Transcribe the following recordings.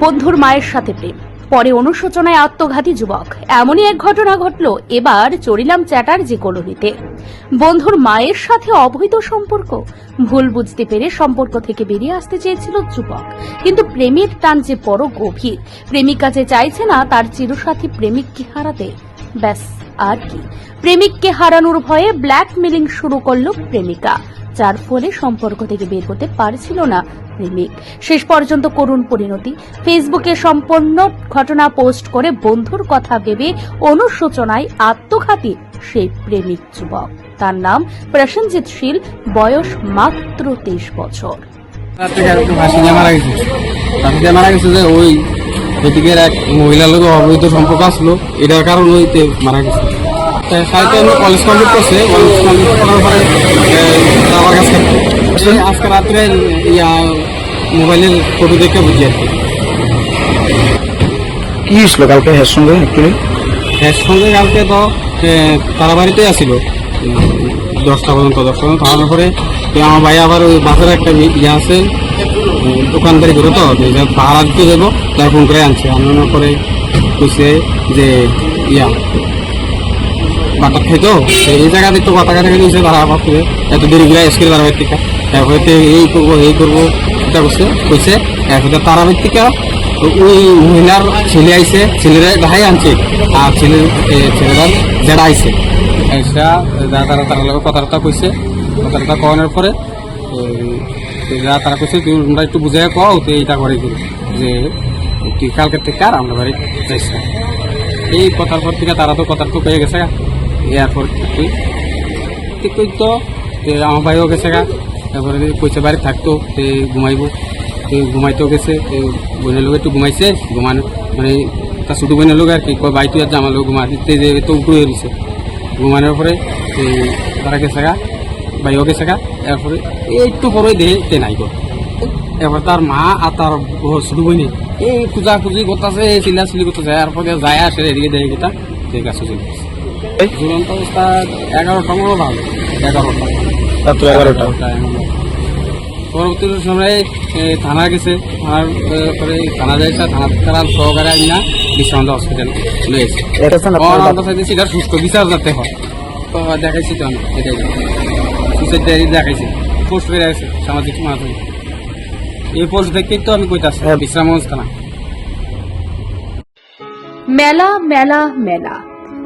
বন্ধুর মায়ের সাথে প্রেম। পরে অনুশোচনায় আত্মঘাতী যুবক। এমনই এক ঘটনা ঘটল এবার চরিলাম চ্যাটার্জি কলোনিতে। বন্ধুর মায়ের সাথে অবৈধ সম্পর্ক। ভুল বুঝতে পেরে সম্পর্ক থেকে বেরিয়ে আসতে চেয়েছিল যুবক। কিন্তু প্রেমের টান যে বড় গভীর। প্রেমিকা যে চাইছে না, তার চিরসাথী প্রেমিককে হারাতে। ব্যাস, আর কি। প্রেমিককে হারানোর ভয়ে ব্ল্যাকমেলিং শুরু করল প্রেমিকা। যার ফলে সম্পর্ক থেকে বের হতে পারছিল না প্রেমিক শেষ পর্যন্ত করুণ পরিণতি ফেসবুকে সম্পন্ন ঘটনা পোস্ট করে বন্ধুর কথা ভেবে অনুশোচনায় আত্মঘাতী সেই প্রেমিক যুবক। তার নাম প্রসেনজিৎ শীল, বয়স মাত্র তেইশ বছর। মারা ওইদিকের এক লোক অবৈধ সম্পর্ক আসলো, এটার কারণ ওইতে মারা গেছে। কলেজ কমপ্লিট করছে কলেজ কমপ্লিট করার পরে এই আজকে রাত্রে ইয়া মোবাইলের ফটো দেখে বুঝি আর কি। হয়েছিল কালকে হের সঙ্গে একটু এর সঙ্গে কালকে তো তারা বাড়িতেই আসিল দশটা পর্যন্ত দশটা পর্যন্ত। খাওয়ানোর পরে তো আমার ভাই আবার ওই বাসের একটা ইয়ে আছে দোকানদারি করে তো ভাড়া দিতে যাব তার ফোন করে আনছে। আনানোর পরে কইছে যে ইয়া বাটা খেতো এই জায়গাতে একটু কথা কাটা দিয়েছে ভাড়া করে এত দেরি করে স্কুল বাড়াবার থেকে তারপরে এই করব এই করব এটা করছে কইছে এরপরে তারাবের থেকে ওই মহিলার ছেলে আইছে ছেলেরা ভাই আনছে আর ছেলের এ, ছেলেরা যারা আইছে। আইসা তারা তারা লোক কথাবার্তা কইছে কথাবার্তা কওয়ানোর পরে যা তারা কইছে তুই তোমরা একটু বুঝাই কও তো এইটা করে দিল যে তুই কালকের থেকে আর আমরা বাড়ি যাইস এই কথার পর থেকে তারা তো কথার তো পেয়ে গেছে। এরপর তুই কই তো আমার ভাইও গেছে গা। তারপরে পয়সা বাড়ি থাকতো তে ঘুমাইবো। তে ঘুমাইতেও গেছে বোনের লোক একটু ঘুমাইছে, ঘুমানো মানে তার ছোটো বোনের লোক আর কি ভাই তুই আর আমার লোক ঘুমা দিতে যে তো উপরে রয়েছে ঘুমানোর পরে তারা গেছে গা, ভাইও গেছে গা, এরপরে একটু পরে দেহে তে নাই গো এবার তার মা আর তার ছোট বইনি এই খুঁজা খুঁজি করতেছে এই চিল্লা চিল্লি করতেছে, এরপরে যায় আসে এদিকে দেখে গেটা ঠিক আছে চলে গেছে ঝুলন্ত অবস্থা এগারোটা মতো ভালো, এগারোটা। রাত্র এগারোটা। পরবর্তী সময়ে থানা গেছে। থানার পরে থানা যাইছে থানা তারা সহকারে আনি না বিশ্রান্ত হসপিটাল আমরা চাইতেছি এটা সুস্থ বিচার যাতে হয়। তো দেখাইছি তো আমি এটাই। সুসাইড দেখাইছি। পোস্ট করে আছে সামাজিক মাধ্যমে। এই পোস্ট দেখেই তো আমি কইতাছি হ্যাঁ। বিশ্রামগঞ্জ থানা। মেলা মেলা মেলা।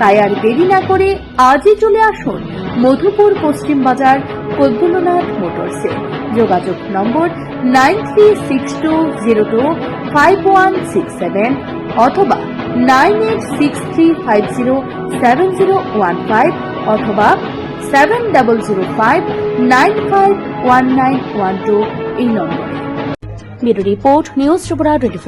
তাই আর দেরি না করে আজই চলে আসুন মধুপুর পশ্চিম বাজার কৈবল্যনাথ মোটরসে যোগাযোগ নম্বর nine three six two zero two five one six seven অথবা nine eight six three five zero seven zero one five অথবা seven double zero five nine five one nine one two এই নম্বরে। Bureau report news Tripura twenty